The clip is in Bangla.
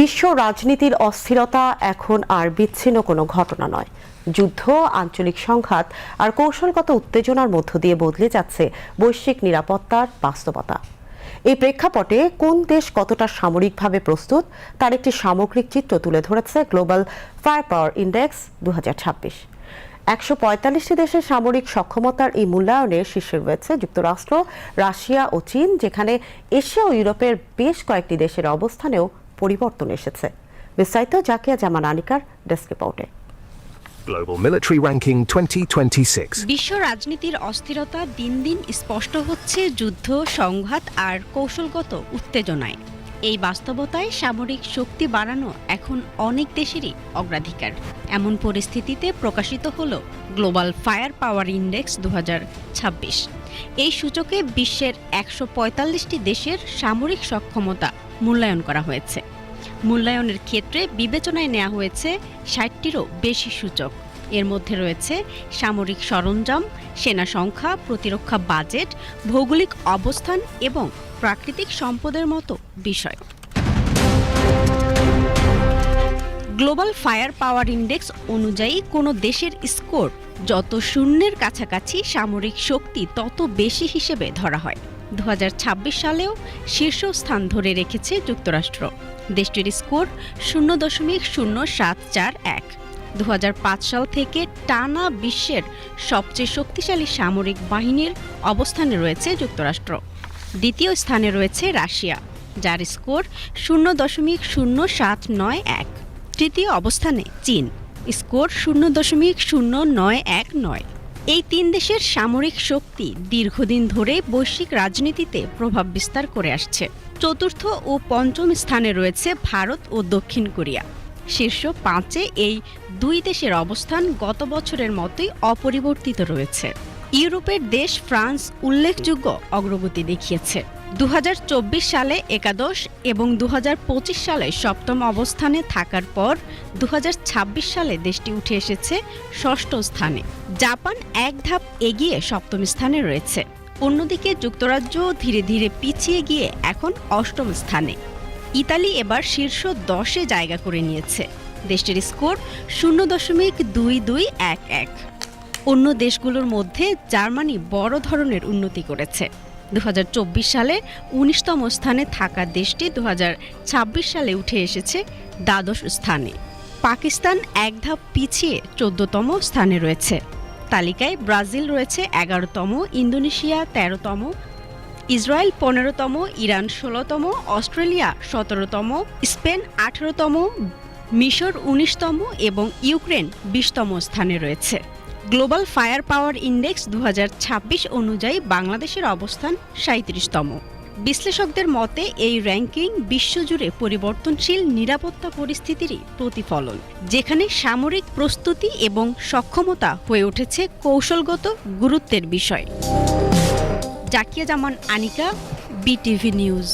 বিশ্ব রাজনীতির অস্থিরতা এখন আর বিচ্ছিন্ন কোনো ঘটনা নয়। যুদ্ধ, আঞ্চলিক সংঘাত আর কৌশলগত উত্তেজনার মধ্য দিয়ে বদলে যাচ্ছে বৈশ্বিক নিরাপত্তার বাস্তবতা। এই প্রেক্ষাপটে কোন দেশ কতটা সামরিকভাবে প্রস্তুত, তার একটি সামগ্রিক চিত্র তুলে ধরেছে গ্লোবাল ফায়ার পাওয়ার ইন্ডেক্স দু একশো পঁয়তাল্লিশটি দেশের সামরিক সক্ষমতার এই মূল্যায়নে শীর্ষে রয়েছে যুক্তরাষ্ট্র, রাশিয়া ও চীন, যেখানে এশিয়া ও ইউরোপের বেশ কয়েকটি দেশের অবস্থানেও পরিবর্তন এসেছে। বিস্তারিত জাকিয়া জামান আনিকার ডেস্ক রিপোর্টে। Global Military Ranking 2026. বিশ্ব রাজনীতির অস্থিরতা দিন দিন স্পষ্ট হচ্ছে যুদ্ধ সংঘাত আর কৌশলগত উত্তেজনায়। এই বাস্তবতায় সামরিক শক্তি বাড়ানো এখন অনেক দেশেরই অগ্রাধিকার। এমন পরিস্থিতিতে প্রকাশিত হল গ্লোবাল ফায়ার পাওয়ার ইন্ডেক্স দু হাজার ছাব্বিশ। এই সূচকে বিশ্বের একশো পঁয়তাল্লিশটি দেশের সামরিক সক্ষমতা মূল্যায়ন করা হয়েছে। মূল্যায়নের ক্ষেত্রে বিবেচনায় নেওয়া হয়েছে ষাটটিরও বেশি সূচক। এর মধ্যে রয়েছে সামরিক সরঞ্জাম, সেনা সংখ্যা, প্রতিরক্ষা বাজেট, ভৌগোলিক অবস্থান এবং প্রাকৃতিক সম্পদের মতো বিষয়। গ্লোবাল ফায়ার পাওয়ার ইন্ডেক্স অনুযায়ী কোনো দেশের স্কোর যত শূন্যের কাছাকাছি সামরিক শক্তি তত বেশি হিসেবে ধরা হয়। দু হাজার ছাব্বিশ সালেও শীর্ষস্থান ধরে রেখেছে যুক্তরাষ্ট্র। দেশটির স্কোর শূন্য দশমিক শূন্য সাত চার এক। দু সাল থেকে টানা বিশ্বের সবচেয়ে শক্তিশালী সামরিক বাহিনীর অবস্থানে রয়েছে যুক্তরাষ্ট্র। দ্বিতীয় স্থানে রয়েছে রাশিয়া, যার স্কোর শূন্য দশমিক শূন্য সাত নয় এক। তৃতীয় অবস্থানে চীন, স্কোর শূন্য দশমিক শূন্য নয় এক নয়। এই তিন দেশের সামরিক শক্তি দীর্ঘদিন ধরে বৈশ্বিক রাজনীতিতে প্রভাব বিস্তার করে আসছে। চতুর্থ ও পঞ্চম স্থানে রয়েছে ভারত ও দক্ষিণ কোরিয়া। শীর্ষ পাঁচে এই দুই দেশের অবস্থান গত বছরের মতোই অপরিবর্তিত রয়েছে। ইউরোপের দেশ ফ্রান্স উল্লেখযোগ্য অগ্রগতি দেখিয়েছে। দু হাজার চব্বিশ সালে একাদশ এবং দু হাজার পঁচিশ সালে সপ্তম অবস্থানে থাকার পর দু হাজার ছাব্বিশ সালে দেশটি উঠে এসেছে ষষ্ঠ স্থানে। জাপান এক ধাপ এগিয়ে সপ্তম স্থানে রয়েছে। অন্যদিকে যুক্তরাজ্য ধীরে ধীরে পিছিয়ে গিয়ে এখন অষ্টম স্থানে। ইতালি এবার শীর্ষ দশে জায়গা করে নিয়েছে। দেশটির স্কোর শূন্য দশমিক দুই দুই এক এক অন্য দেশগুলোর মধ্যে জার্মানি বড় ধরনের উন্নতি করেছে দু হাজার চব্বিশ সালে উনিশতম স্থানে থাকা দেশটি দু হাজার ছাব্বিশ সালে উঠে এসেছে দ্বাদশ স্থানে। পাকিস্তান এক ধাপ পিছিয়ে চোদ্দতম স্থানে রয়েছে। তালিকায় ব্রাজিল রয়েছে এগারোতম, ইন্দোনেশিয়া তেরোতম, ইসরায়েল পনেরোতম, ইরান ষোলোতম, অস্ট্রেলিয়া সতেরোতম, স্পেন আঠেরোতম, মিশর উনিশতম এবং ইউক্রেন বিশতম স্থানে রয়েছে। গ্লোবাল ফায়ার পাওয়ার ইন্ডেক্স দু হাজার ছাব্বিশ অনুযায়ী বাংলাদেশের অবস্থান সাঁত্রিশতম বিশ্লেষকদের মতে, এই র্যাঙ্কিং বিশ্বজুড়ে পরিবর্তনশীল, নিরাপত্তা পরিস্থিতিরই প্রতিফলন, যেখানে সামরিক প্রস্তুতি এবং সক্ষমতা হয়ে উঠেছে কৌশলগত গুরুত্বের বিষয়। Zakia Zaman, Anika, BTV news.